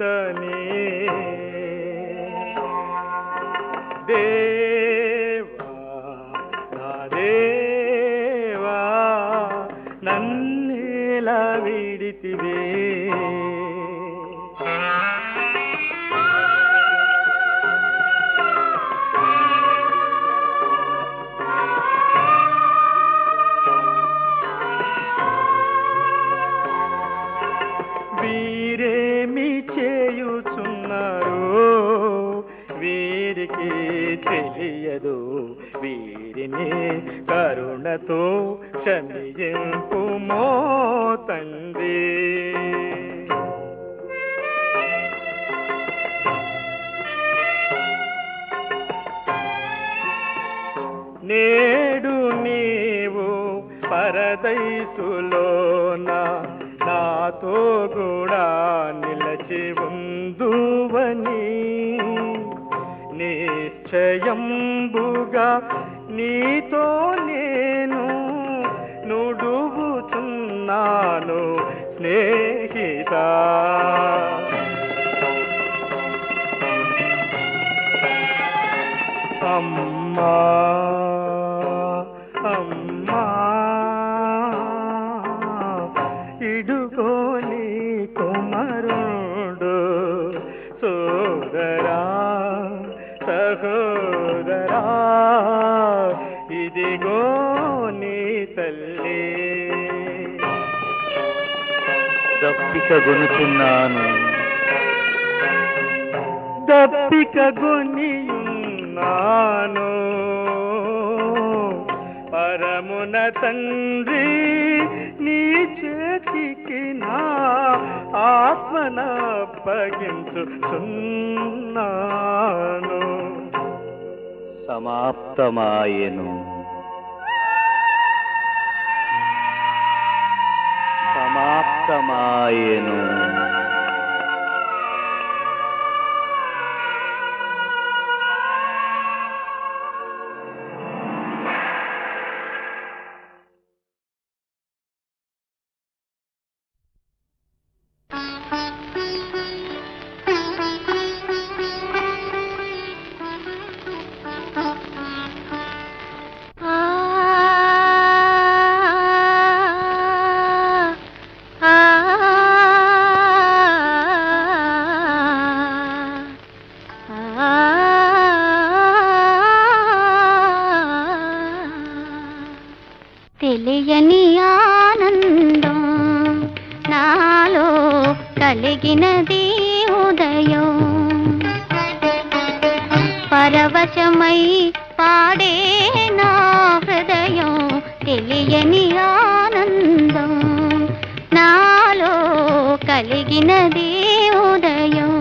భక్తని దేవా నా దేవా నన్నేలా విడితివే కరుణతో క్షమింపుమో తండ్రి. నేడు నీవు పరదైసులోన నాతో కూడా నిలచి ఉందువని. నిశ్చయంబుగా నీతో స్నేహిత. అమ్మా. దప్పిక గొనుచున్నాను దప్పిక గొనియున్నాను పరమున తండ్రి నీ చేతికి నా ఆత్మనప్పగించుచున్నాను సమాప్తమాయెను. సమాప్తమాయెను కలిగినది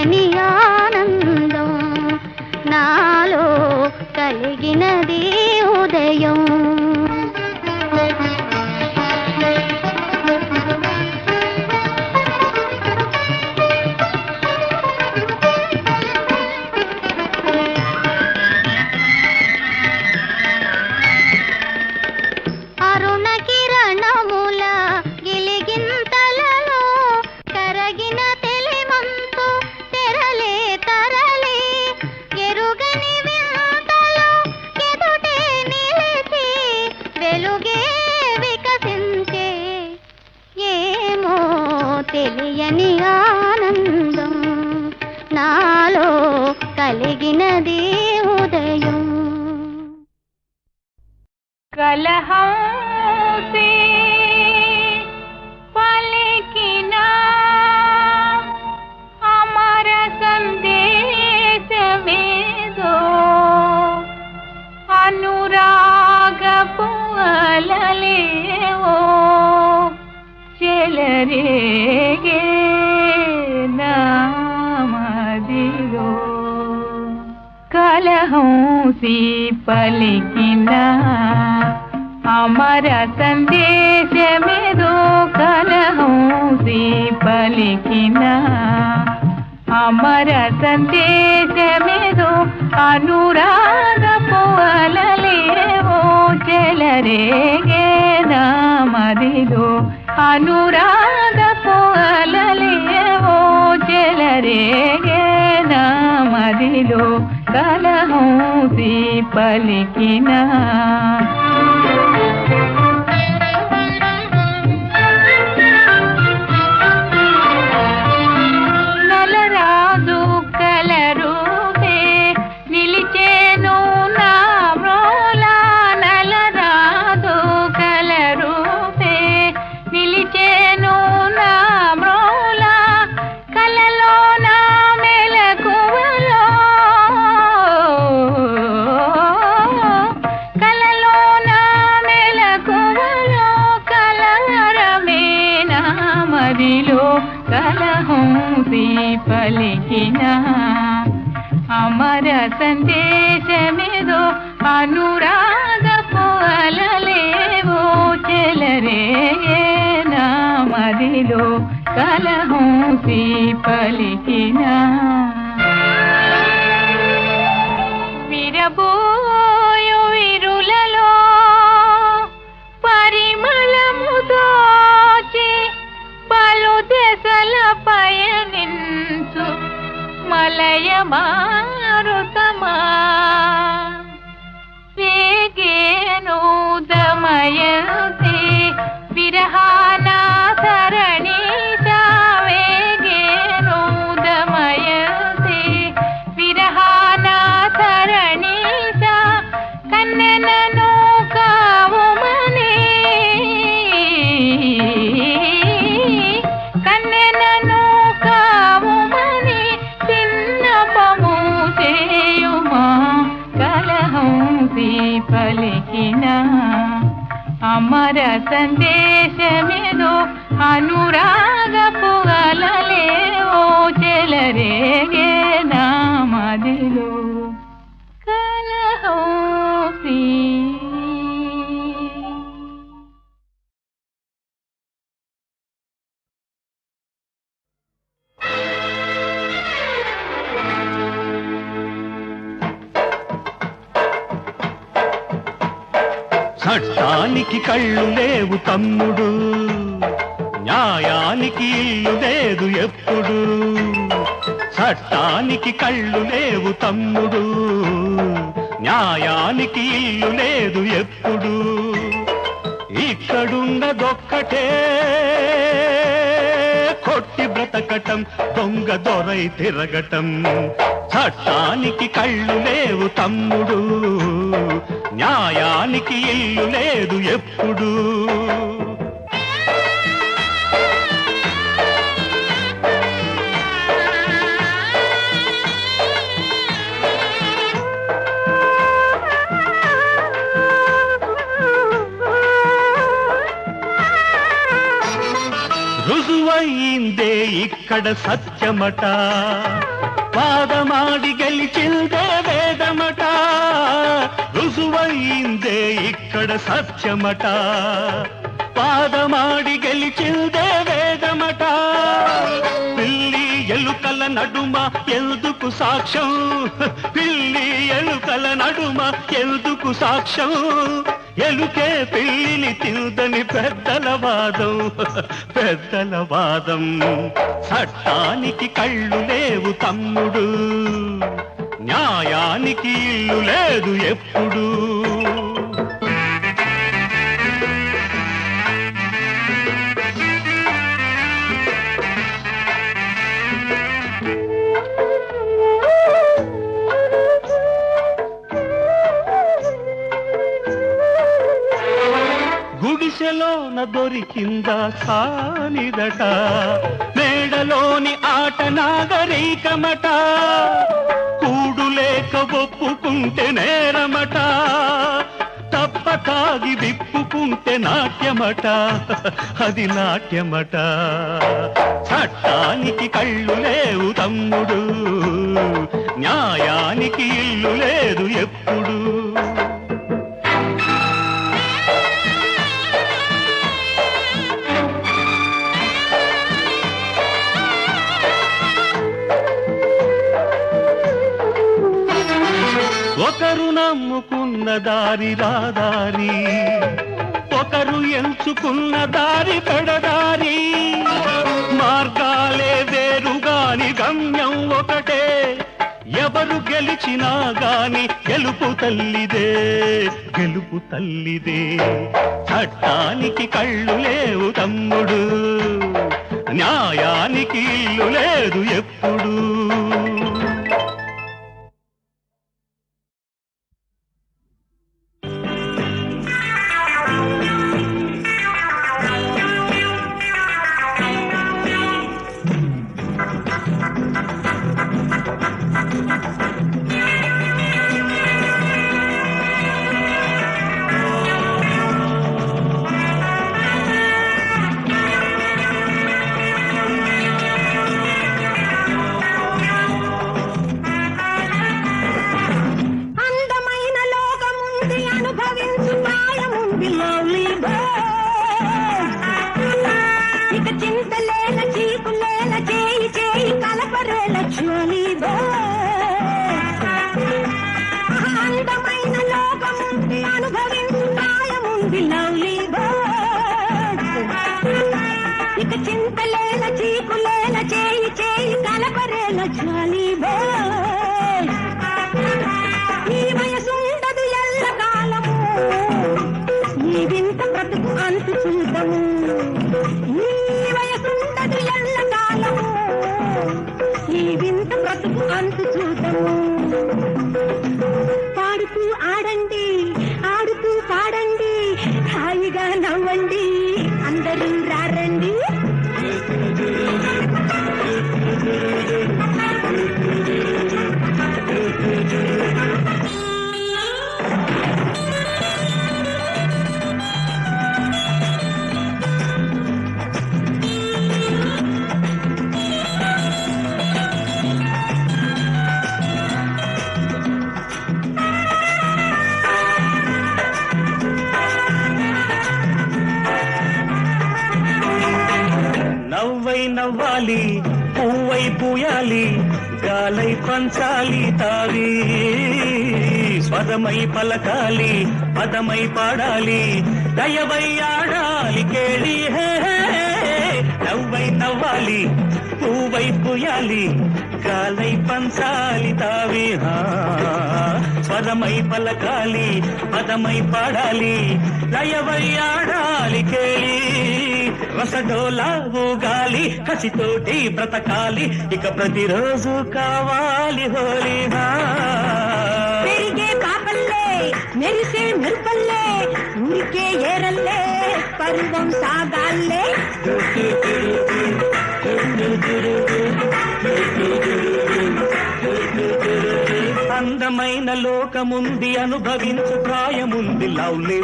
తెలియని ఆనందం నాలో కలిగినదే. సందేశమేదో కలహంసి పలికిన అమర సందేశమేదో అనురాగ పోలలేవో చెలరేగే నామదిలో అనురాగ పోలలేవో చెలరేగే నామదిలో కలహంసి పలికిన 满。అమర సందేశమేదో అనురాగ న్యాయానికి కళ్ళు లేవు తమ్ముడు. న్యాయానికి ఇల్లు లేదు ఎప్పుడు. చట్టానికి కళ్ళు లేవు తమ్ముడు. న్యాయానికి ఇల్లు లేదు ఎప్పుడు. ఇక్కడున్నదొక్కటే. కొట్టి బ్రతకటం దొంగ దొరై తిరగటం. చట్టానికి కళ్ళు లేవు తమ్ముడు. న్యాయానికి ఇల్లు లేదు ఎప్పుడు. రుజువైందే ఇక్కడ సత్యమట. వాదమాడి గెలిచిందే ఇక్కడ సత్యమట. పాదమాడి గెలిచిందే వేదమట. పిల్లి ఎలుకల నడుమ ఎందుకు సాక్ష్యం? పిల్లి ఎలుకల నడుమ ఎందుకు సాక్ష్యం? ఎలుకే పిల్లిని తిందని పెద్దల వాదం. పెద్దల వాదం. చట్టానికి కళ్ళు లేవు తమ్ముడు. న్యాయానికి ఇల్లు లేదు ఎప్పుడు. మేడలోన దొరికిందా సానిదట మేడలోని ఆట నాగరికమట? కూడు లేక ఒప్పుకుంటే నేరమట? తప్ప తాగి విప్పుకుంటే నాట్యమట? అది నాట్యమట. చట్టానికి కళ్ళు లేవు తమ్ముడు. న్యాయానికి ఇల్లు లేదు ఎప్పుడు. నమ్ముకున్న దారి రాదారి. ఒకరు ఎంచుకున్న దారి పెడదారి. మార్గాలే వేరుగాని గమ్యం ఒకటే. ఎవరు గెలిచినా గాని గెలుపు తల్లిదే గెలుపు తల్లిదే. చట్టానికి కళ్ళు లేవు తమ్ముడు న్యాయానికి ఇల్లు లేదు ఎప్పుడు. ఈ బ్రతుకు అంతు చూద్దాము పాడుతూ ఆడండి. నవ్వాలి పువ్వై పూయాలి గాలై పంచాలి తావి. స్వదమై పలకాలి పదమై పాడాలి దయవై ఆడాలి కేళి హే నవ్వై నవ్వాలి పువ్వై పూయాలి గాలై పంచాలి తావి. హా. పలకాలి పదమై పాడాలి దయవై ఆడాలి కేళి. రసడోలా ఊగాలి కసితోటి బ్రతకాలి ఇక ప్రతిరోజు కావాలి హోలీనా పెరిగే పాపల్లే మెరిసే మెరుపల్లే ఊరికే ఏరల్లే పరువం సాగాల్లే. అందమైన లోకముంది అనుభవించు ప్రాయముంది లవ్లీ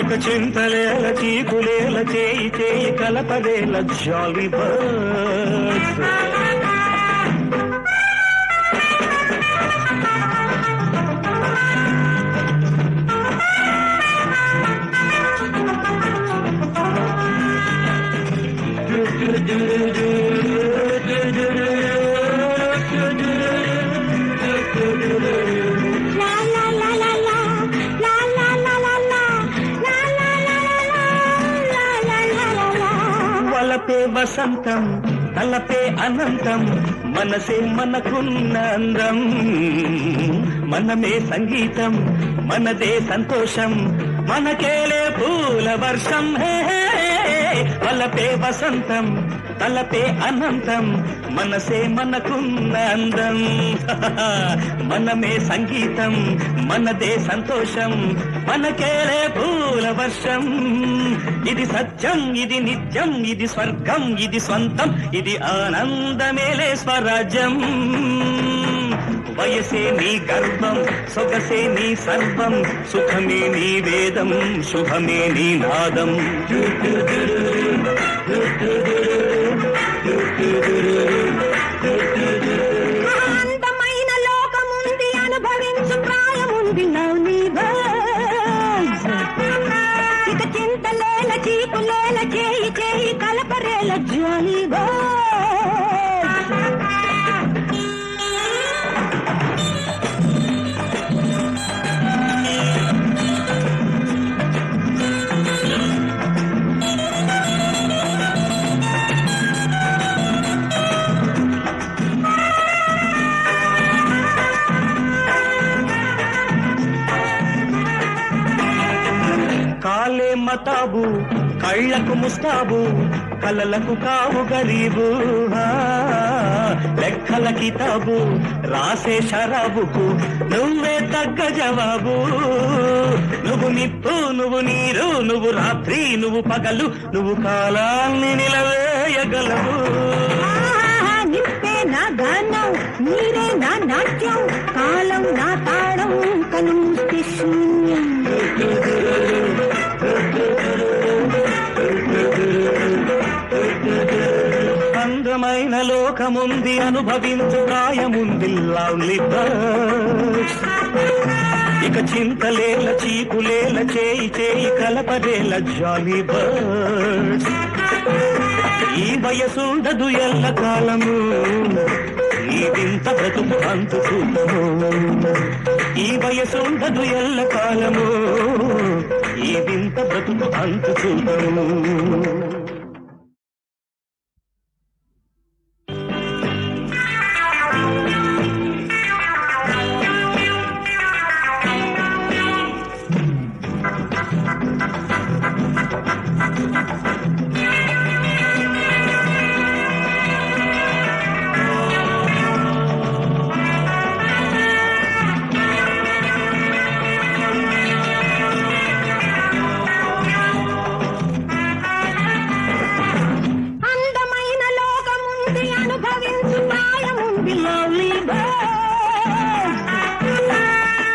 ఇక చింతలేల చీకులేల చేయి చేయి కలపలేల జాలీ బర్డ్ వసంతం తలపే అనంతం మనసే మనకున్న అందం. మనమే సంగీతం మనదే సంతోషం మనకేలే పూల వర్షం. హే వలపే వసంతం. తలపే అనంతం మనసే మనకున్న అందం. మనమే సంగీతం మనదే సంతోషం మనకేలే పూల వర్షం. ఇది సత్యం ఇది నిత్యం ఇది స్వర్గం ఇది స్వంతం ఇది ఆనందమేలే స్వరాజ్యం. వయసే నీ గర్వం సొగసే నీ సర్వం సుఖమే నీ వేదం శుభమే నీ నాదం. Thank you. కళ్ళకు ముస్తాబు కలలకు కావు గరీబు. లెక్కలకి లెక్కల కితాబు రాసే షరాబుకు నువ్వే తగ్గ జవాబు. నువ్వు నిప్పు నువ్వు నీరు నువ్వు రాత్రి నువ్వు పగలు నువ్వు కాలాన్ని నిలవేయగలవు. నిప్పే నా గానం నీరే నా నాట్యం కాలం నా తాళం కను మూస్తే శూన్యం. అందమైన లోకముంది అనుభవించు ప్రాయముంది లవ్లీ ఇక చింతలేల చీకులేల చేయి చేయి కలపదేల జాలీ బర్డ్ ఈ వయసుండదు ఎల్ల కాలము ఈ వింత బ్రతుకు అంతు చూడము ఈ వయసుండదు ఎల్ల కాలము ఈ వింత బ్రతుకు అంతు చూడము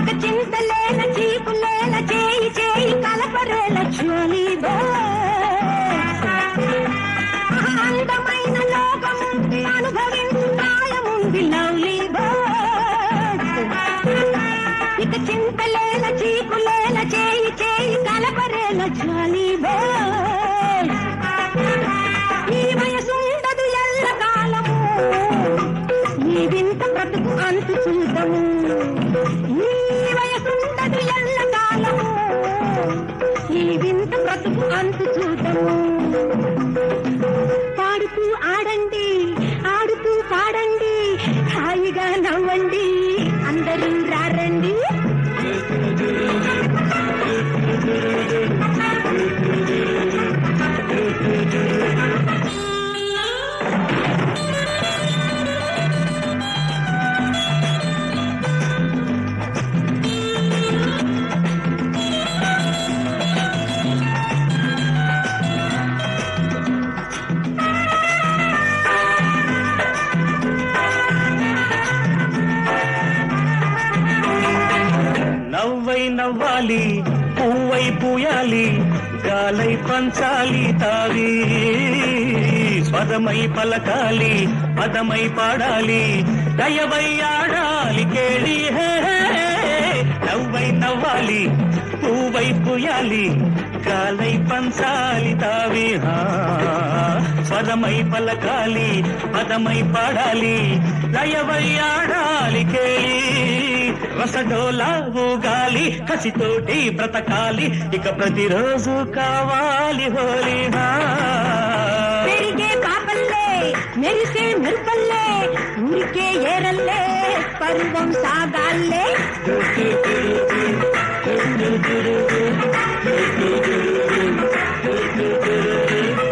ఇక చింతలేల చీకులేల చేయి చేయి కలపరేల జాలి పలకాలి పదమై పాడాలి దయవై ఆడాలి కేళి నవ్వై నవ్వాలి పువ్వై పుయాలి కాలై పంచాలి తావి పదమై పలకాలి పదమై పాడాలి దయవై ఆడాలి కేళి. రసడోలా ఊగాలి కసితోటి బ్రతకాలి ఇక ప్రతిరోజు కావాలి హోలీనా మెరిసే మెరుపల్లే ఊరికే ఏరల్లే పర్వం సాగాల్లే.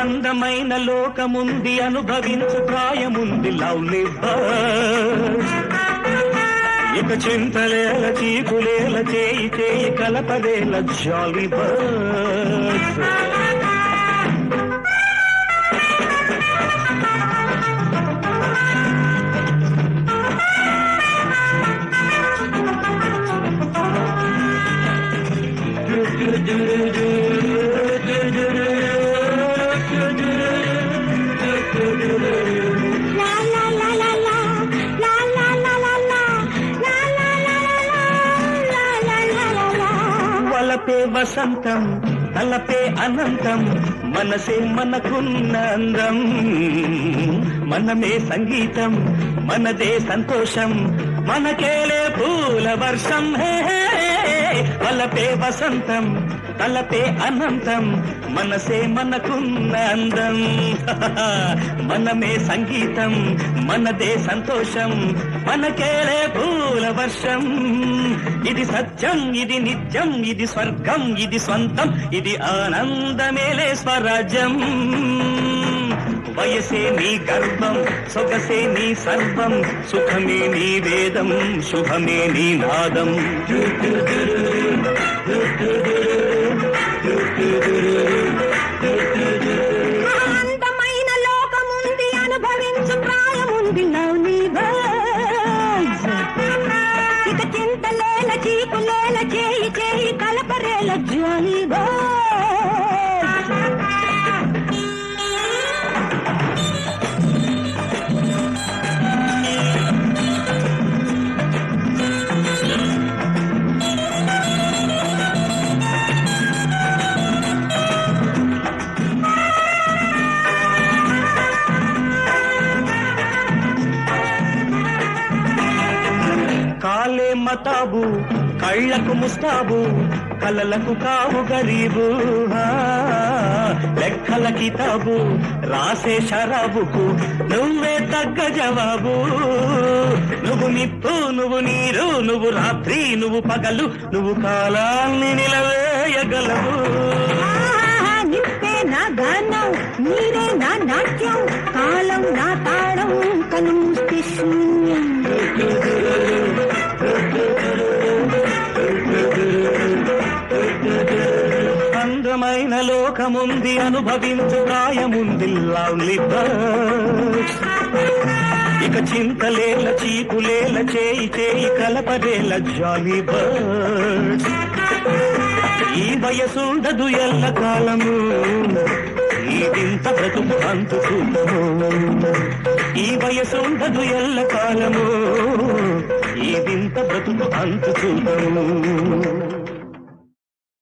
అందమైన లోకముంది అనుభవించు ప్రాయముంది లవ్ బర్డ్స్ ఇక చింతలేల చీకులేల చేయి చేయి కలపలేల జాలీ బర్డ్స్ తలపే వసంతం తలపే అనంతం మనసే మనకున్న అందం. మనమే సంగీతం మనదే సంతోషం మనకేలే పూల వర్షం. హే. తలపే వసంతం తలపే అనంతం మనసే మనకున్న అందం. మనమే సంగీతం మనదే సంతోషం మనకేలే పూల వర్షం. ఇది సత్యం ఇది నిత్యం ఇది స్వర్గం ఇది స్వంతం ఇది ఆనందమేలే స్వరాజ్యం. వయసే నీ గర్భం సొగసే నీ సర్వం సుఖమే నీ వేదం శుభమే నీ నాదం. చేయి చేయి కలపరేల జాలీ బాబు కళ్ళకు ముస్తాబు కలలకు కావు గరీబు. ఆ, లెక్కల కితాబు రాసే షరాబుకు నువ్వే తగ్గ జవాబు. నువ్వు నిప్పు నువ్వు నీరు నువ్వు రాత్రి నువ్వు పగలు నువ్వు కాలాన్ని నిలవేయగలవు. ఆహా, నా గానం నీరే నా నాట్యం కాలం నా తాళం కను పరలోకముంది లోకముంది అనుభవించు గాయముంది లవ్లీ ఇక చింతలేల చీకులేల చేయి చేయి కలపరేల జాలీ ఈ వయసుండదు ఎల్ల కాలము. ఈ బ్రతుకు అంతు ఈ వయసుండదు ఎల్ల కాలము. ఈ బ్రతుకు అంతు చూడము